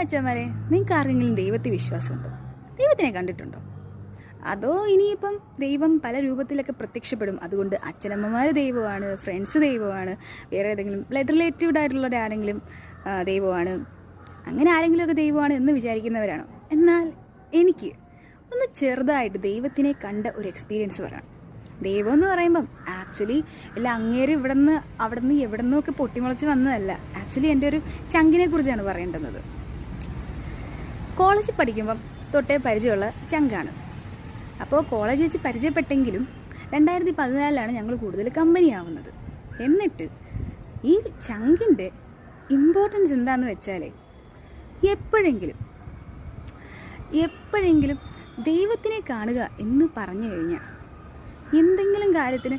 മച്ചന്മാരെ നിങ്ങൾക്ക് ആരെങ്കിലും ദൈവത്തിൽ വിശ്വാസമുണ്ടോ? ദൈവത്തിനെ കണ്ടിട്ടുണ്ടോ? അതോ ഇനിയിപ്പം ദൈവം പല രൂപത്തിലൊക്കെ പ്രത്യക്ഷപ്പെടും. അതുകൊണ്ട് അച്ഛനമ്മമാർ ദൈവമാണ് ഫ്രണ്ട്സ് ദൈവമാണ് വേറെ ഏതെങ്കിലും ബ്ലഡ് റിലേറ്റീവ്ഡ് ആയിട്ടുള്ളവർ ആരെങ്കിലും ദൈവമാണ്. അങ്ങനെ ആരെങ്കിലുമൊക്കെ ദൈവമാണ് എന്ന് വിചാരിക്കുന്നവരാണോ? എന്നാൽ എനിക്ക് ഒന്ന് ചെറുതായിട്ട് ദൈവത്തിനെ കണ്ട ഒരു എക്സ്പീരിയൻസ് പറയണം ദൈവം എന്ന് പറയുമ്പം ആക്ച്വലി എല്ലാം അങ്ങേര് ഇവിടെ നിന്ന് അവിടെ നിന്ന് എവിടെ നിന്നൊക്കെ പൊട്ടിമുളച്ച് വന്നതല്ല. ആക്ച്വലി എന്റെ ഒരു ചങ്കിനെ കുറിച്ചാണ് പറയേണ്ടുന്നത്. കോളേജിൽ പഠിക്കുമ്പം തൊട്ടേ പരിചയമുള്ള ചങ്കാണ്. അപ്പോൾ കോളേജ് വെച്ച് പരിചയപ്പെട്ടെങ്കിലും രണ്ടായിരത്തി പതിനാലിലാണ് ഞങ്ങൾ കൂടുതൽ കമ്പനി ആവുന്നത് എന്നിട്ട് ഈ ചങ്കിന്റെ ഇമ്പോർട്ടൻസ് എന്താന്ന് വെച്ചാൽ എപ്പോഴെങ്കിലും എപ്പോഴെങ്കിലും ദൈവത്തിനെ കാണുക എന്ന് പറഞ്ഞു കഴിഞ്ഞാൽ എന്തെങ്കിലും കാര്യത്തിന്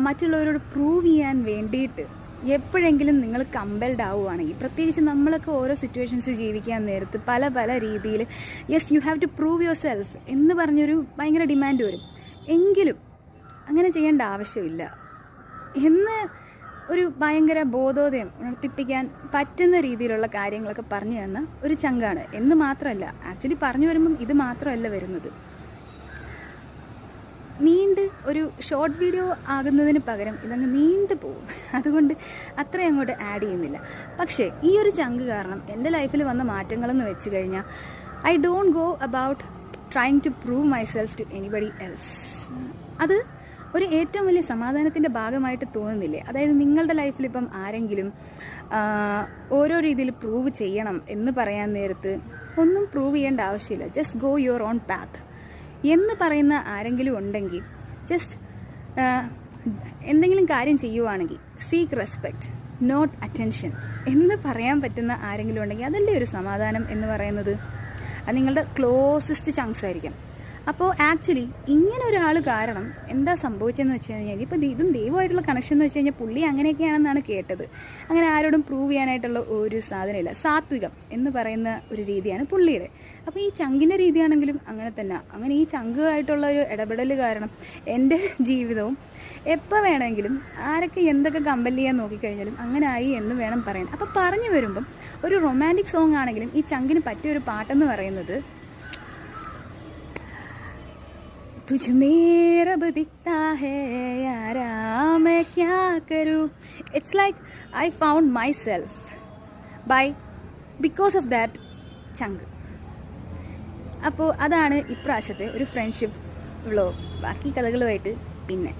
മറ്റുള്ളവരോട് പ്രൂവ് ചെയ്യാൻ വേണ്ടിയിട്ട് എപ്പോഴെങ്കിലും നിങ്ങൾ കമ്പൽഡ് ആവുകയാണെങ്കിൽ പ്രത്യേകിച്ച് നമ്മളൊക്കെ ഓരോ സിറ്റുവേഷൻസ് ജീവിക്കാൻ നേരത്ത് പല പല രീതിയിൽ yes you have to prove yourself എന്ന് പറഞ്ഞൊരു ഭയങ്കര ഡിമാൻഡ് വരും. എങ്കിലും അങ്ങനെ ചെയ്യേണ്ട ആവശ്യമില്ല. എന്ന് ഒരു ഭയങ്കര ബോധോദയം ഉണർത്തിപ്പിക്കാൻ പറ്റുന്ന രീതിയിലുള്ള കാര്യങ്ങളൊക്കെ പറഞ്ഞു തന്ന ഒരു ചങ്കാണ്. എന്ന് മാത്രമല്ല ആക്ച്വലി പറഞ്ഞു വരുമ്പം ഇത് മാത്രമല്ല വരുന്നത്. ഒരു ഷോർട്ട് വീഡിയോ ആകുന്നതിന് പകരം ഇതങ്ങ് നീണ്ടു പോകും. അതുകൊണ്ട് അത്രയും അങ്ങോട്ട് ആഡ് ചെയ്യുന്നില്ല. പക്ഷേ ഈ ഒരു ചങ്ക് കാരണം എന്റെ ലൈഫിൽ വന്ന മാറ്റങ്ങളെന്ന് വെച്ച് കഴിഞ്ഞാൽ I don't go about trying to prove myself to anybody else അത് ഒരു ഏറ്റവും വലിയ സമാധാനത്തിന്റെ ഭാഗമായിട്ട് തോന്നുന്നില്ലേ? അതായത് നിങ്ങളുടെ ലൈഫിൽ ഇപ്പം ആരെങ്കിലും ഓരോ രീതിയിൽ പ്രൂവ് ചെയ്യണം എന്ന് പറയാൻ നേരത്ത് ഒന്നും പ്രൂവ് ചെയ്യേണ്ട ആവശ്യമില്ല. Just go your own path എന്ന് പറയുന്ന ആരെങ്കിലും ഉണ്ടെങ്കിൽ ജസ്റ്റ് എന്തെങ്കിലും കാര്യം ചെയ്യുവാണെങ്കിൽ സീക്ക് റെസ്പെക്റ്റ് നോട്ട് അറ്റൻഷൻ എന്ന് പറയാൻ പറ്റുന്ന ആരെങ്കിലും ഉണ്ടെങ്കിൽ അതല്ലേ ഒരു സമാധാനം എന്ന് പറയുന്നത്? അത് നിങ്ങളുടെ ക്ലോസസ്റ്റ് ചങ്സ് ആയിരിക്കും. അപ്പോൾ ആക്ച്വലി ഇങ്ങനെ ഒരാൾ കാരണം എന്താ സംഭവിച്ചതെന്ന് വെച്ച് കഴിഞ്ഞാൽ ഇപ്പോൾ ഇതും ദൈവമായിട്ടുള്ള കണക്ഷൻ എന്ന് വെച്ച് കഴിഞ്ഞാൽ പുള്ളി അങ്ങനെയൊക്കെയാണെന്നാണ് കേട്ടത്. അങ്ങനെ ആരോടും പ്രൂവ് ചെയ്യാനായിട്ടുള്ള ഒരു സാധനമില്ല. സാത്വികം എന്ന് പറയുന്ന ഒരു രീതിയാണ് പുള്ളിയുടെ. അപ്പോൾ ഈ ചങ്കിന്റെ രീതിയാണെങ്കിലും അങ്ങനെ തന്നെ. അങ്ങനെ ഈ ചങ്കുമായിട്ടുള്ള ഒരു ഇടപെടൽ കാരണം എന്റെ ജീവിതവും എപ്പോൾ വേണമെങ്കിലും ആരൊക്കെ എന്തൊക്കെ കമ്പൽ ചെയ്യാൻ നോക്കിക്കഴിഞ്ഞാലും അങ്ങനെ ആയി എന്ന് വേണം പറയാൻ. അപ്പോൾ പറഞ്ഞു വരുമ്പം ഒരു റൊമാന്റിക് സോങ് ആണെങ്കിലും ഈ ചങ്കിന് പറ്റിയ ഒരു പാട്ടെന്ന് പറയുന്നത് तुझ में रब दिखता है यारा मैं क्या करूँ it's like I found myself by because of that ചങ്ക് അപ്പോൾ അതാണ് ഇപ്രാവശ്യത്തെ ഒരു ഫ്രണ്ട്ഷിപ്പ് വ്ളോഗ് ബാക്കി കഥകളുമായിട്ട് പിന്നെ